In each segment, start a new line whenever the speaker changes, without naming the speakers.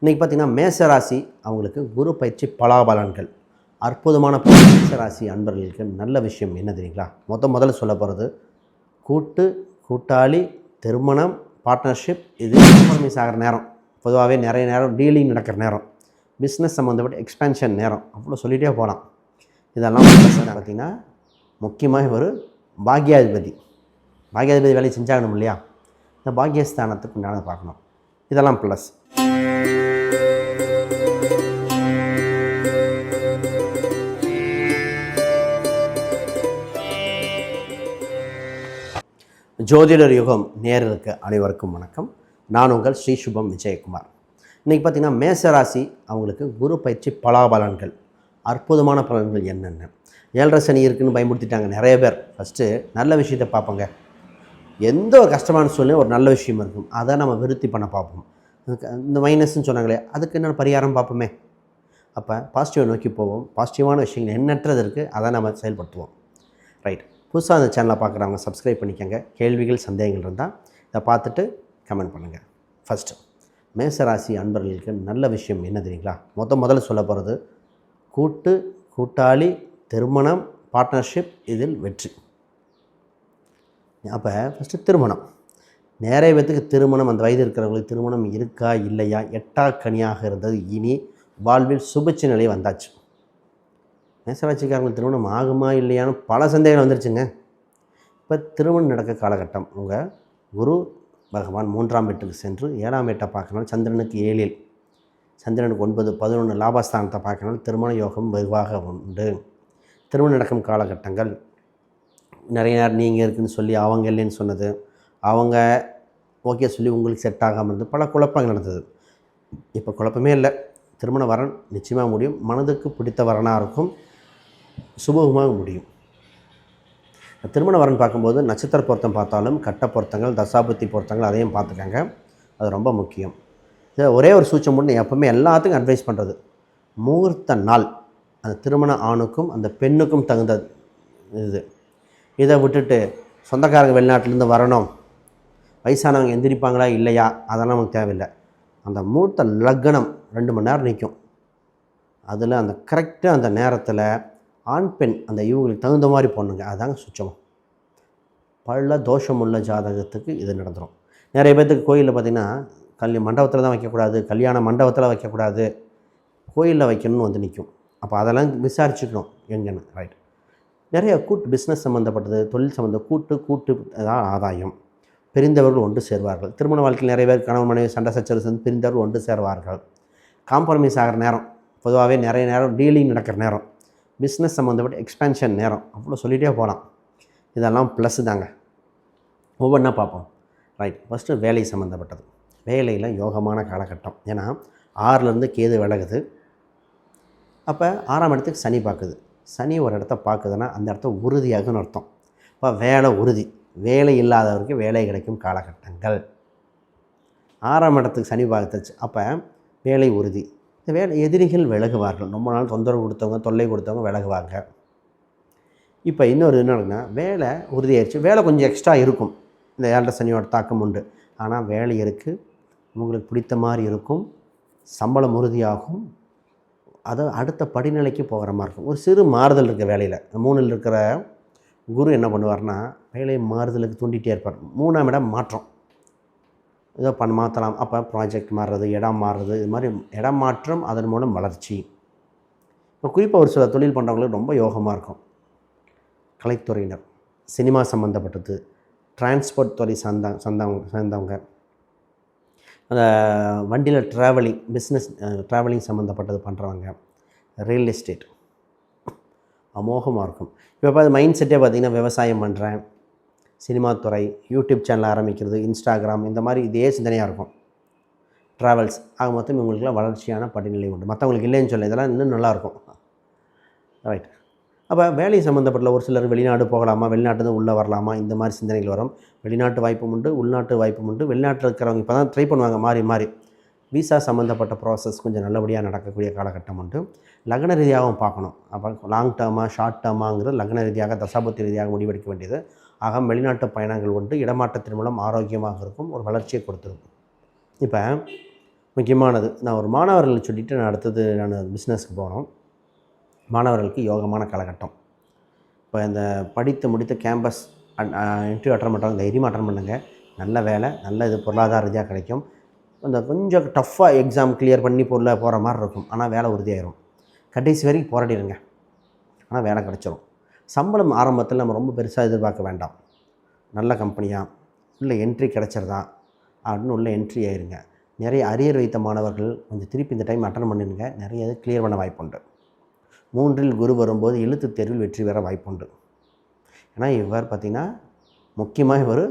இன்றைக்கி பார்த்தீங்கன்னா மேசராசி அவங்களுக்கு குரு பயிற்சி பலாபலன்கள். அற்புதமான மேசராசி அன்பர்களுக்கு நல்ல விஷயம் என்ன தெரியுங்களா? மொத்த முதல்ல சொல்ல போகிறது கூட்டு கூட்டாளி திருமணம் பார்ட்னர்ஷிப் இது காம்ப்ரமைஸ் ஆகிற நேரம். பொதுவாகவே நிறைய நேரம் டீலிங் நடக்கிற நேரம். பிஸ்னஸ் சம்மந்தப்பட்ட எக்ஸ்பென்ஷன் நேரம். அவ்வளோ சொல்லிகிட்டே போகலாம் இதெல்லாம் பார்த்திங்கன்னா முக்கியமாக ஒரு பாக்யாதிபதி. பாக்யாதிபதி வேலையை செஞ்சாகணும் இல்லையா? இந்த பாக்யஸ்தானத்துக்கு உண்டானது பார்க்கணும். இதெல்லாம் ப்ளஸ் ஜோதிடர் யுகம் நேரலுக்கு அனைவருக்கும் வணக்கம். நான் உங்கள் ஸ்ரீ சுபம் விஜயகுமார். இன்றைக்கி பார்த்தீங்கன்னா மேசராசி அவங்களுக்கு குரு பயிற்சி பலாபலன்கள். அற்புதமான பலன்கள் என்னென்ன? ஏழரை சனி இருக்குன்னு பயன்படுத்திட்டாங்க நிறைய பேர். ஃபஸ்ட்டு நல்ல விஷயத்தை பார்ப்போங்க. எந்த ஒரு கஷ்டமான சூழ்நிலை ஒரு நல்ல விஷயம் இருக்கும். அதை நம்ம விருத்தி பண்ண பார்ப்போம். இந்த மைனஸ்ன்னு சொன்னாங்களே அதுக்கு என்னென்ன பரிகாரம் பார்ப்போமே? அப்போ பாசிட்டிவை நோக்கி போவோம். பாசிட்டிவான விஷயங்கள் எண்ணற்றது இருக்குது அதை நம்ம செயல்படுத்துவோம். ரைட் புதுசாக அந்த சேனலை பார்க்குறவங்க சப்ஸ்கிரைப் பண்ணிக்கோங்க. கேள்விகள் சந்தேகங்கள் இருந்தால் இதை பார்த்துட்டு கமெண்ட் பண்ணுங்கள் ஃபஸ்ட்டு மேசராசி அன்பர்களுக்கு நல்ல விஷயம் என்ன தெரியுங்களா? மொத்த முதல்ல சொல்ல போகிறது கூட்டு கூட்டாளி திருமணம் பார்ட்னர்ஷிப் இதில் வெற்றி. அப்போ ஃபஸ்ட்டு திருமணம். நிறைய பேத்துக்கு திருமணம் அந்த வயது இருக்கிறவங்களுக்கு திருமணம் இருக்கா இல்லையா? எட்டா கனியாக இருந்தது. இனி வாழ்வில் சுபட்ச நிலை வந்தாச்சு. மேசராட்சிக்காரங்களுக்கு திருமணம் ஆகுமா இல்லையான்னு பல சந்தேகம் வந்துருச்சுங்க. இப்போ திருமணம் நடக்க காலகட்டம். உங்கள் குரு பகவான் மூன்றாம் வீட்டுக்கு சென்று ஏழாம் வீட்டை பார்க்கணும் சந்திரனுக்கு ஏழில் சந்திரனுக்கு ஒன்பது பதினொன்று லாபஸ்தானத்தை பார்க்கணும் திருமண யோகம் வெகுவாக உண்டு. திருமணம் நடக்கும் காலகட்டங்கள். நிறைய நேரம் நீங்கள் இருக்குன்னு சொல்லி அவங்க இல்லைன்னு சொன்னது அவங்க ஓகே சொல்லி உங்களுக்கு செட் ஆகாமல் இருந்து பல குழப்பங்கள் நடந்தது. இப்போ குழப்பமே இல்லை. திருமண வரன் நிச்சயமாக முடியும். மனதுக்கு பிடித்த வரனாக இருக்கும். சுபகமாக முடியும். திருமண வரன் பார்க்கும்போது நட்சத்திர பொருத்தம் பார்த்தாலும் கட்ட பொருத்தங்கள் தசாபுத்தி பொருத்தங்கள் அதையும் பார்த்துக்கங்க. அது ரொம்ப முக்கியம். இதை ஒரே ஒரு சூச்சம் மட்டும் எப்போவுமே எல்லாத்துக்கும் அட்வைஸ் பண்ணுறது முகூர்த்த நாள் அந்த திருமண ஆணுக்கும் அந்த பெண்ணுக்கும் தகுந்த இது. இதை விட்டுட்டு சொந்தக்காரங்க வெளிநாட்டிலேருந்து வரணும். வயசானவங்க எந்திரிப்பாங்களா இல்லையா? அதெல்லாம் நமக்கு தேவையில்லை. அந்த மூர்த்த லக்னம் ரெண்டு மணி நேரம் நிற்கும் அதில் அந்த கரெக்டாக அந்த நேரத்தில் ஆண் பெண் அந்த இவங்களுக்கு தகுந்த மாதிரி பொண்ணுங்க. அதுதாங்க சுச்சமம் பல தோஷமுள்ள ஜாதகத்துக்கு இது நடந்துடும் நிறைய பேர்த்துக்கு கோயிலில் பார்த்திங்கன்னா கல்வி மண்டபத்தில் தான் வைக்கக்கூடாது கல்யாண மண்டபத்தில் வைக்கக்கூடாது. கோயிலில் வைக்கணும்னு வந்து நிற்கும் அப்போ அதெல்லாம் விசாரிச்சுக்கணும் எங்கன்னு. ரைட் நிறைய கூட்டு பிஸ்னஸ் சம்மந்தப்பட்டது தொழில் சம்மந்த கூட்டு கூட்டு தான் ஆதாயம். பிரிந்தவர்கள் ஒன்று சேர்வார்கள். திருமண வாழ்க்கையில் நிறைய பேர் கணவன் மனைவி சண்டை சச்சரவு சேர்ந்து பிரிந்தவர்கள் ஒன்று சேர்வார்கள். காம்ப்ரமைஸ் ஆகிற நேரம் பொதுவாகவே நிறைய நேரம் டீலிங் நடக்கிற நேரம். பிஸ்னஸ் சம்மந்தப்பட்ட எக்ஸ்பென்ஷன் நேரம். அவ்வளோ சொல்லிகிட்டே போகலாம் இதெல்லாம் ப்ளஸ் தாங்க. ஒவ்வொன்றா பார்ப்போம். ரைட் ஃபஸ்ட்டு வேலை சம்மந்தப்பட்டது வேலையில் யோகமான காலகட்டம். ஏன்னா ஆறுலேருந்து கேது விலகுது. அப்போ ஆறாம் இடத்துக்கு சனி பார்க்குது. சனி ஒரு இடத்த பார்க்குதுன்னா அந்த இடத்த உறுதியாகுன்னு அர்த்தம். இப்போ வேலை உறுதி. வேலை இல்லாதவருக்கு வேலை கிடைக்கும் காலகட்டங்கள். ஆறாம் இடத்துக்கு சனி பார்த்துச்சு. அப்போ வேலை உறுதி. இந்த வேலை எதிரிகள் விலகுவார்கள். ரொம்ப நாள் தொந்தரவு கொடுத்தவங்க தொல்லை கொடுத்தவங்க விலகுவாங்க. இப்போ இன்னொரு என்னன்னா வேலை உறுதியாயிடுச்சு வேலை கொஞ்சம் எக்ஸ்ட்ரா இருக்கும். இந்த ஏழரை சனியோட தாக்கம் உண்டு. ஆனால் வேலை இருக்குது உங்களுக்கு பிடித்த மாதிரி இருக்கும். சம்பளம் உறுதியாகும். அது அடுத்த படிநிலைக்கு போகிற மாதிரி இருக்கும். ஒரு சிறு மாறுதல் இருக்குது வேலையில். மூணில் இருக்கிற குரு என்ன பண்ணுவார்னா வேலை மாறுதலுக்கு தூண்டிகிட்டே இருப்பார். மூணாம் இடம் மாற்றம். ஏதோ பண் மாற்றலாம் அப்போ ப்ராஜெக்ட் மாறுறது இடம் மாறுறது இது மாதிரி இடம் மாற்றம் அதன் மூலம் வளர்ச்சி. இப்போ குறிப்பாக ஒரு சில தொழில் பண்ணுறவங்களுக்கு ரொம்ப யோகமாக இருக்கும். கலைத்துறையினர் சினிமா சம்மந்தப்பட்டது டிரான்ஸ்போர்ட் துறை சார்ந்த சார்ந்தவங்க சேர்ந்தவங்க. அந்த வண்டியில் ட்ராவலிங் பிஸ்னஸ் ட்ராவலிங் சம்மந்தப்பட்டது பண்ணுறவங்க ரியல் எஸ்டேட் அமோகமாக இருக்கும். இப்போ மைண்ட் செட்டே பார்த்திங்கன்னா விவசாயம் பண்ணுறேன் சினிமா துறை யூடியூப் சேனல் ஆரம்பிக்கிறது இன்ஸ்டாகிராம் இந்த மாதிரி இதே சிந்தனையாக இருக்கும். ட்ராவல்ஸ் ஆக மொத்தம் இவங்களுக்குலாம் வளர்ச்சியான படிநிலை உண்டு. மற்றவங்களுக்கு இல்லைன்னு சொல்ல இதெல்லாம் இன்னும் நல்லாயிருக்கும் ரைட் அப்போ வேலை சம்மந்தப்பட்ட ஒரு சிலர் வெளிநாடு போகலாமா வெளிநாட்டு உள்ளே வரலாமா இந்த மாதிரி சிந்தனைகள் வரும். வெளிநாட்டு வாய்ப்பும் உண்டு உள்நாட்டு வாய்ப்பும் உண்டு. வெளிநாட்டில் இருக்கிறவங்க இப்போ தான் ட்ரை பண்ணுவாங்க மாறி மாறி. விசா சம்மந்தப்பட்ட ப்ராசஸ் கொஞ்சம் நல்லபடியாக நடக்கக்கூடிய காலகட்டம் உண்டு. லக்ன ரீதியாகவும் பார்க்கணும். அப்போ லாங் டேர்மாக ஷார்ட் டேர்மாங்கிறது லக்ன ரீதியாக தசாபத்தி ரீதியாக முடிவெடுக்க வேண்டியது. ஆக வெளிநாட்டு பயணங்கள் உண்டு இடமாற்றத்தின் மூலம் ஆரோக்கியமாக இருக்கும் ஒரு வளர்ச்சியை கொடுத்துருக்கும். இப்போ முக்கியமானது நான் ஒரு மாணவர்கள் சொல்லிவிட்டு நான் அடுத்தது நான் பிஸ்னஸ்க்கு போனோம். மாணவர்களுக்கு யோகமான காலகட்டம். இப்போ இந்த படித்து முடித்த கேம்பஸ் இன்டர்வியூ அட்டன் பண்ணுறவங்க தைரியமாக அட்டன் பண்ணுங்கள் நல்ல வேலை நல்ல இது பொருளாதார ரீதியாக கிடைக்கும். அந்த கொஞ்சம் டஃப்பாக எக்ஸாம் கிளியர் பண்ணி பொருளை போகிற மாதிரி இருக்கும். ஆனால் வேலை உறுதியாயிரும். கடைசி வரைக்கும் போராடிடுங்க ஆனால் வேலை கிடச்சிரும். சம்பளம் ஆரம்பத்தில் நம்ம ரொம்ப பெருசாக எதிர்பார்க்க வேண்டாம். நல்ல கம்பெனியாக உள்ள என்ட்ரி கிடச்சிருதா? அப்படின்னு உள்ள என்ட்ரி ஆயிருங்க. நிறைய அரியர் வைத்த மாணவர்கள் கொஞ்சம் திருப்பி இந்த டைம் அட்டன் பண்ணிடுங்க. நிறைய இது கிளியர் பண்ண வாய்ப்புண்டு. மூன்றில் குரு வரும்போது எழுத்து தேர்வில் வெற்றி பெற வாய்ப்புண்டு. ஏன்னா இவர் பார்த்திங்கன்னா முக்கியமாக இவர்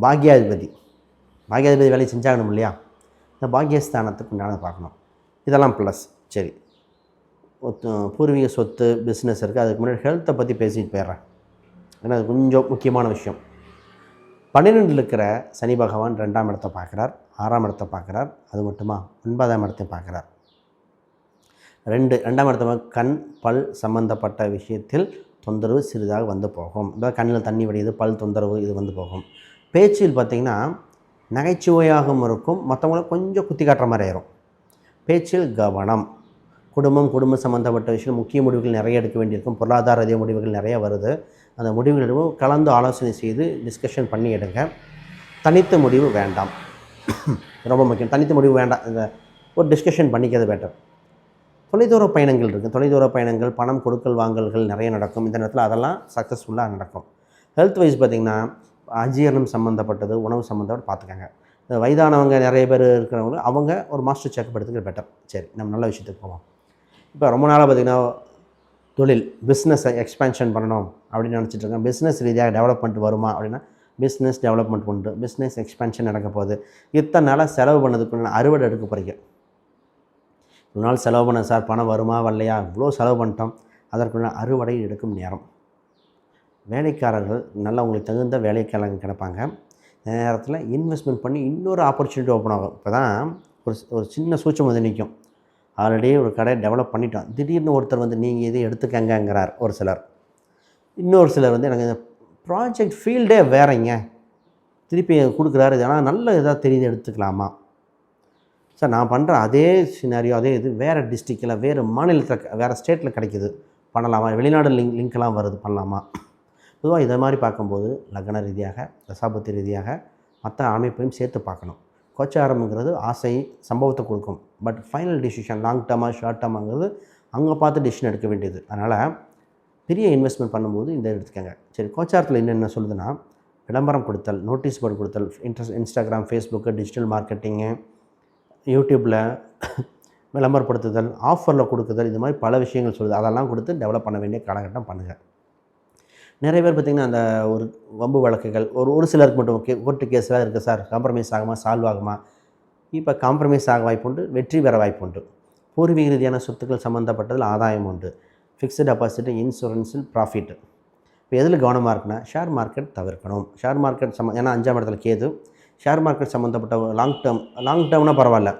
பாக்யாதிபதி. பாக்யாதிபதி வேலையை செஞ்சாகணும் இல்லையா? இந்த பாக்யஸ்தானத்துக்கு உண்டான பார்க்கணும். இதெல்லாம் ப்ளஸ் சரி. பூர்வீக சொத்து பிஸ்னஸ் இருக்குது அதுக்கு முன்னாடி ஹெல்த்தை பற்றி பேசிட்டு போயிடுறேன். ஏன்னா அது கொஞ்சம் முக்கியமான விஷயம். பன்னிரெண்டில் இருக்கிற சனி பகவான் ரெண்டாம் இடத்தை பார்க்குறார் ஆறாம் இடத்தை பார்க்குறார் அது மட்டுமா? ஒன்பதாம் இடத்தை பார்க்குறார். ரெண்டு ரெண்டாம் இடத்த கண் பல் சம்பந்தப்பட்ட விஷயத்தில் தொந்தரவு சிறிதாக வந்து போகும். அதாவது கண்ணில் தண்ணி வடியுது பல் தொந்தரவு இது வந்து போகும். பேச்சில் பார்த்திங்கன்னா நகைச்சுவையாகவும் இருக்கும். மற்றவங்களுக்கு கொஞ்சம் குத்தி காட்டுற மாதிரி ஆயிரும். பேச்சில் கவனம். குடும்பம் குடும்பம் சம்மந்தப்பட்ட விஷயம் முக்கிய முடிவுகள் நிறைய எடுக்க வேண்டியிருக்கும். பொருளாதார ரீதிய முடிவுகள் நிறைய வருது. அந்த முடிவுகளிடம் கலந்து ஆலோசனை செய்து டிஸ்கஷன் பண்ணி எடுங்க. தனித்த முடிவு வேண்டாம். ரொம்ப முக்கியம். தனித்த முடிவு வேண்டாம். இந்த ஒரு டிஸ்கஷன் பண்ணிக்கிறது பெட்டர் தொலைதூர பயணங்கள் இருக்குது தொலைதூர பயணங்கள் பணம் கொடுக்கல் வாங்கல்கள் நிறைய நடக்கும். இந்த நேரத்தில் அதெல்லாம் சக்ஸஸ்ஃபுல்லாக நடக்கும். ஹெல்த் வைஸ் பார்த்திங்கன்னா அஜீரணம் சம்மந்தப்பட்டது உணவு சம்மந்தப்பட்டு பார்த்துக்கோங்க. இந்த வயதானவங்க நிறைய பேர் இருக்கிறவங்க அவங்க ஒரு மாஸ்டர் செக்அப் எடுத்துக்கிறது பெட்டர் சரி நம்ம நல்ல விஷயத்துக்கு போவோம். இப்போ ரொம்ப நாளாக பார்த்திங்கன்னா தொழில் பிஸ்னஸை எக்ஸ்பேன்ஷன் பண்ணணும் அப்படின்னு நினச்சிட்ருக்கேன் பிஸ்னஸ் ரீதியாக டெவலப்மெண்ட் வருமா அப்படின்னா பிஸ்னஸ் டெவலப்மெண்ட் உண்டு. பிஸ்னஸ் எக்ஸ்பென்ஷன் நடக்க போகுது. இத்தனை நாளாக செலவு பண்ணதுக்குள்ள அறுவடை எடுக்க போகிறீங்க ஒரு நாள் செலவு பண்ண சார் பணம் வருமா வரலையா? இவ்வளோ செலவு பண்ணிட்டோம். அதற்குள்ள அறுவடை எடுக்கும் நேரம். வேலைக்காரர்கள் நல்லா உங்களுக்கு தகுந்த வேலைக்காரங்க கிடப்பாங்க. நேரத்தில் இன்வெஸ்ட்மெண்ட் பண்ணி இன்னொரு ஆப்பர்ச்சுனிட்டி ஓப்பன் ஆகும். இப்போ தான் ஒரு ஒரு சின்ன சூச்சம் வந்து நிற்கும் ஆல்ரெடி ஒரு கடை டெவலப் பண்ணிட்டோம். திடீர்னு ஒருத்தர் வந்து நீங்கள் இதை எடுத்துக்கங்கங்கிறார். ஒரு சிலர். இன்னொரு சிலர் வந்து எனக்கு இந்த ப்ராஜெக்ட் ஃபீல்டே வேறங்க. திருப்பி கொடுக்குறாரு. இது ஆனால் நல்ல இதாக தெரியுது எடுத்துக்கலாமா? சார் நான் பண்ணுற அதே சினாரியோ அதே இது வேறு டிஸ்ட்ரிக்டில் வேறு மாநிலத்தில் வேறு ஸ்டேட்டில் கிடைக்குது. பண்ணலாமா? வெளிநாடு லிங்க் லிங்க்லாம் வருது பண்ணலாமா? பொதுவாக இதை மாதிரி பார்க்கும்போது லக்ன ரீதியாக தசாபத்தி ரீதியாக மற்ற அமைப்பையும் சேர்த்து பார்க்கணும். கோச்சாரம்ங்கிறது ஆசை சம்பவத்தை கொடுக்கும். பட் ஃபைனல் டிசிஷன் லாங் டேர்மாக ஷார்ட் டேர்மாங்கிறது அங்கே பார்த்து டிசிஷன் எடுக்க வேண்டியது. அதனால் பெரிய இன்வெஸ்ட்மெண்ட் பண்ணும்போது இந்த எடுத்துக்கங்க. சரி கோச்சாரத்தில் என்னென்ன சொல்லுதுன்னா விளம்பரம் கொடுத்தல் நோட்டீஸ் போர்டு கொடுத்தல் interest Instagram Facebook digital marketing யூடியூப்பில் விளம்பரப்படுத்துதல் ஆஃபரில் கொடுக்குதல் இது மாதிரி பல விஷயங்கள் சொல்லுது. அதெல்லாம் கொடுத்து டெவலப் பண்ண வேண்டிய காலகட்டம் பண்ணுங்கள் நிறைய பேர் பார்த்திங்கன்னா அந்த ஒரு வம்பு வழக்குகள் ஒரு ஒரு சிலருக்கு மட்டும் கே கோர்ட்டு கேஸ்லாம் இருக்குது சார். காம்ப்ரமைஸ் ஆகுமா சால்வ் ஆகுமா? இப்போ காம்ப்ரமைஸ் ஆக வாய்ப்புண்டு வெற்றி பெற வாய்ப்புண்டு பூர்வீக ரீதியான சொத்துக்கள் சம்மந்தப்பட்டதில் ஆதாயம் உண்டு. ஃபிக்ஸ்டு டெபாசிட் இன்சூரன்ஸில் ப்ராஃபிட் இப்போ எதில் கவனமாக இருக்குன்னா ஷேர் மார்க்கெட் தவிர்க்கணும். ஷேர் மார்க்கெட் சம்ம ஏன்னா அஞ்சாம் இடத்துல கேது. ஷேர் மார்க்கெட் சம்மந்தப்பட்ட லாங் டேர்ம் லாங் டேர்ம்னா பரவாயில்ல.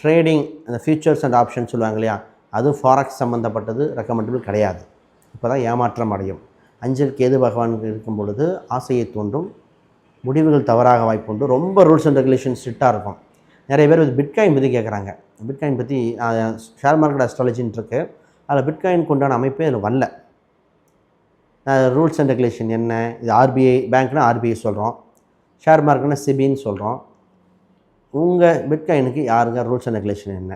ட்ரேடிங் அந்த ஃபியூச்சர்ஸ் அண்ட் ஆப்ஷன் சொல்லுவாங்க இல்லையா? அது ஃபாரக்ஸ் சம்மந்தப்பட்டது ரெக்கமெண்டபிள் கிடையாது. இப்போ தான் ஏமாற்றம் அடையும். அஞ்சல் கேது பகவான்கள் இருக்கும் பொழுது ஆசையை தூண்டும் முடிவுகள் தவறாக வாய்ப்புண்டு ரொம்ப ரூல்ஸ் அண்ட் ரெகுலேஷன் ஸ்ட்ரிக்டாக இருக்கும். நிறைய பேர் பிட்காயின் பற்றி கேட்குறாங்க பிட்காயின் பற்றி ஷேர் மார்க்கெட் அஸ்ட்ராலஜின்னு இருக்குது அதில் பிட்காயினுக்கு உண்டான அமைப்பே அதில் வரல. ரூல்ஸ் அண்ட் ரெகுலேஷன் என்ன? இது ஆர்பிஐ பேங்க்னா ஆர்பிஐ சொல்கிறோம் ஷேர் மார்க்கெட்னா சிபின்னு சொல்கிறோம் உங்கள் பிட்காயினுக்கு யாருங்க ரூல்ஸ் அண்ட் ரெகுலேஷன் என்ன?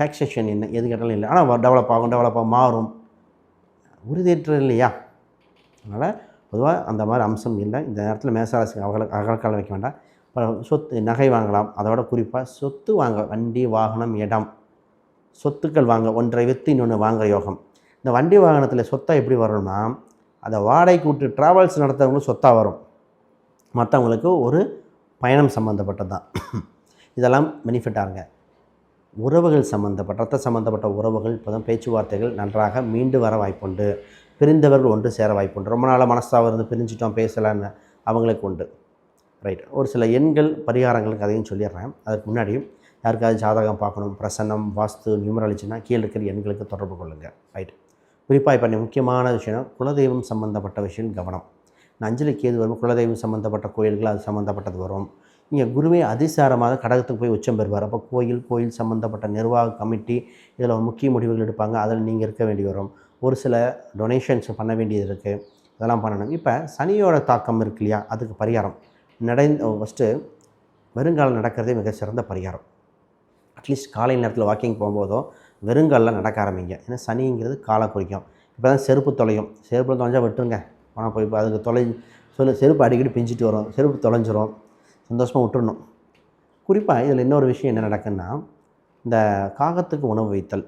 டேக்ஸேஷன் என்ன? எது கேட்டாலும் இல்லை. ஆனால் டெவலப் ஆகும் டெவலப் ஆகும் மாறும். உறுதியற்ற இல்லையா? அதனால் பொதுவாக அந்த மாதிரி அம்சம் இல்லை. இந்த நேரத்தில் மேசராசி அகல அகலக்காலம் வைக்க வேண்டாம். சொத்து நகை வாங்கலாம். அதோட குறிப்பாக சொத்து வாங்க வண்டி வாகனம் இடம். சொத்துக்கள் வாங்க ஒன்றை விற்று இன்னொன்று வாங்குற யோகம். இந்த வண்டி வாகனத்தில் சொத்தாக எப்படி வரணும்னா அதை வாடகைக்கு விட்டு ட்ராவல்ஸ் நடத்துறவங்களும் சொத்தாக வரும். மற்றவங்களுக்கு ஒரு பயணம் சம்மந்தப்பட்டது தான். இதெல்லாம் பெனிஃபிட்டாக இருங்க. உறவுகள் சம்மந்தப்பட்ட ரத்த சம்மந்தப்பட்ட உறவுகள் இப்போ தான் பேச்சுவார்த்தைகள் நன்றாக மீண்டு வர வாய்ப்புண்டு. பிரிந்தவர்கள் ஒன்று சேர வாய்ப்புண்டு. ரொம்ப நாளாக மனசாக இருந்து பிரிஞ்சிட்டோம் பேசலான்னு அவங்களுக்கு உண்டு. ரைட் ஒரு சில எண்கள் பரிகாரங்களுக்கு அதையும் சொல்லிடுறேன். அதுக்கு முன்னாடி யாருக்காவது ஜாதகம் பார்க்கணும் பிரசன்னம் வாஸ்து நியூமராலஜினா கீழே இருக்கிற எண்களுக்கு தொடர்பு கொள்ளுங்கள் ரைட் குறிப்பாக இப்போ முக்கியமான விஷயம் குலதெய்வம் சம்மந்தப்பட்ட விஷயம் கவனம். இந்த அஞ்சலி கேது வரும் குலதெய்வம் சம்மந்தப்பட்ட கோயில்கள் அது சம்மந்தப்பட்டது வரும். இங்கே குருவே அதிசாரமாக கடகத்துக்கு போய் உச்சம் பெறுவார். அப்போ கோயில் கோயில் சம்மந்தப்பட்ட நிர்வாக கமிட்டி இதில் முக்கிய முடிவுகள் எடுப்பாங்க. அதில் நீங்கள் இருக்க வேண்டி வரும். ஒரு சில டொனேஷன்ஸ் பண்ண வேண்டியது இருக்குது இதெல்லாம் பண்ணணும். இப்போ சனியோட தாக்கம் இருக்கு இல்லையா? அதுக்கு பரிகாரம். நடை ஃபஸ்ட்டு வெறுங்காலம் நடக்கிறதே மிக சிறந்த பரிகாரம். அட்லீஸ்ட் காலை நேரத்தில் வாக்கிங் போகும்போதோ வெறுங்காலில் நடக்க ஆரம்பிங்க. ஏன்னா சனிங்கிறது காலை குறிக்கும். இப்போ தான் செருப்பு தொலையும். செருப்பில் தொலைஞ்சால் விட்டுருங்க. ஆனால் போய் இப்போ அதுக்கு தொலை சொல்லு செருப்பு அடிக்கடி பிஞ்சிட்டு வரும். செருப்பு தொலைஞ்சிரும். சந்தோஷமாக விட்டுறணும். குறிப்பாக இதில் இன்னொரு விஷயம் என்ன நடக்குன்னா இந்த காகத்துக்கு உணவு வைத்தல்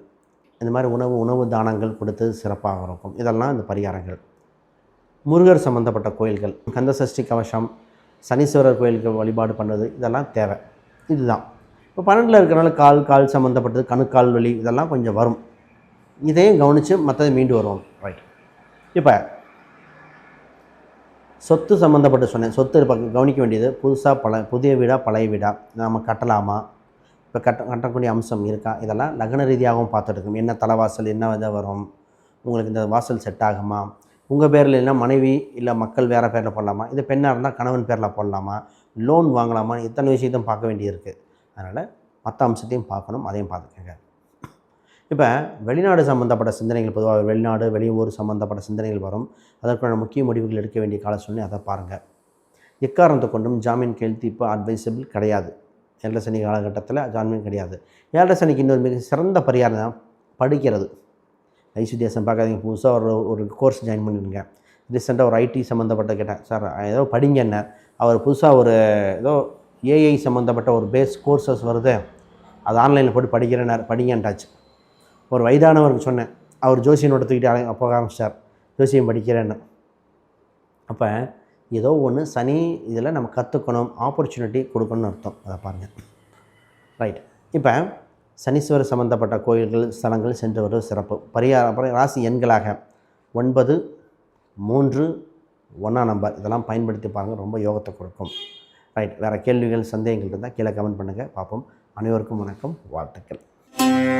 இந்த மாதிரி உணவு உணவு தானங்கள் கொடுத்து சிறப்பாக இருக்கும். இதெல்லாம் இந்த பரிகாரங்கள். முருகர் சம்மந்தப்பட்ட கோயில்கள் கந்த சஷ்டி கவசம் சனீஸ்வரர் கோயிலுக்கு வழிபாடு பண்ணுறது இதெல்லாம் தேவை. இதுதான். இப்போ பன்னெண்டில் இருக்கிறனால கால் கால் சம்மந்தப்பட்டது கணுக்கால் வலி இதெல்லாம் கொஞ்சம் வரும். இதையும் கவனித்து மற்றதை மீண்டு வருவோம். ரைட் இப்போ சொத்து சம்மந்தப்பட்டு சொன்னேன். சொத்து இப்போ கவனிக்க வேண்டியது புதுசாக பல புதிய வீடாக பழைய வீடாக நாம் கட்டலாமா? இப்போ கட்ட கட்டக்கூடிய அம்சம் இருக்கா? இதெல்லாம் லக்ன ரீதியாகவும் பார்த்துட்டு என்ன தலைவாசல் என்ன இதை வரும்? உங்களுக்கு இந்த வாசல் செட் ஆகுமா? உங்கள் பேரில் இல்லைன்னா மனைவி இல்லை மக்கள் வேறு பேரில் போடலாமா? இது பெண்ணாக இருந்தால் கணவன் பேரில் போடலாமா? லோன் வாங்கலாமா இத்தனை விஷயத்தையும் பார்க்க வேண்டியிருக்கு. அதனால் மற்ற அம்சத்தையும் பார்க்கணும் அதையும் பார்த்துக்கோங்க. இப்போ வெளிநாடு சம்மந்தப்பட்ட சிந்தனைகள் பொதுவாக வெளிநாடு வெளியூர் சம்மந்தப்பட்ட சிந்தனைகள் வரும். அதற்கான முக்கிய முடிவுகள் எடுக்க வேண்டிய கால சூழ்நிலை அதை பாருங்கள் எக்காரணத்தை கொண்டும் ஜாமீன் கேள்வி இப்போ அட்வைசபிள் கிடையாது. ஏழரை சனி காலகட்டத்தில் ஜாமீன் கிடையாது. ஏழரை சனிக்கு இன்னொரு மிக சிறந்த பரிகாரம் தான் படிக்கிறது. ஐசிடிஎஸ்எம் பார்க்காதீங்க புதுசாக ஒரு ஒரு கோர்ஸ் ஜாயின் பண்ணிடுங்க ரீசெண்டாக ஒரு ஐடி சம்மந்தப்பட்ட கேட்டேன். சார் ஏதோ படிங்க என்ன அவர் புதுசாக ஒரு ஏதோ ஏஐ சம்மந்தப்பட்ட ஒரு பேஸ் கோர்சஸ் வருது. அது ஆன்லைனில் போட்டு படிக்கிறேன்னார். படிங்கன்ட்டாச்சு. ஒரு வயதானவருக்கு சொன்னேன். அவர் ஜோசியனோட தூக்கிட்டு போக ஆரம்பிச்சிட்டார் ஜோசியம் படிக்கிறேன்னு. அப்போ ஏதோ ஒன்று சனி இதில் நம்ம கற்றுக்கணும் ஆப்பர்ச்சுனிட்டி கொடுக்கணும்னு அர்த்தம். அதை பாருங்கள் ரைட் இப்போ சனீஸ்வரர் சம்மந்தப்பட்ட கோயில்கள் ஸ்தலங்கள் சென்று வருவது சிறப்பு. பரிகார அப்புறம் ராசி எண்களாக. ஒன்பது மூன்று ஒன்றாம் நம்பர் இதெல்லாம் பயன்படுத்தி பாருங்கள் ரொம்ப யோகத்தை கொடுக்கும். ரைட் வேறு கேள்விகள் சந்தேகங்கள் இருந்தால் கீழே கமெண்ட் பண்ணுங்கள் பார்ப்போம். அனைவருக்கும் வணக்கம். வாழ்த்துக்கள். Música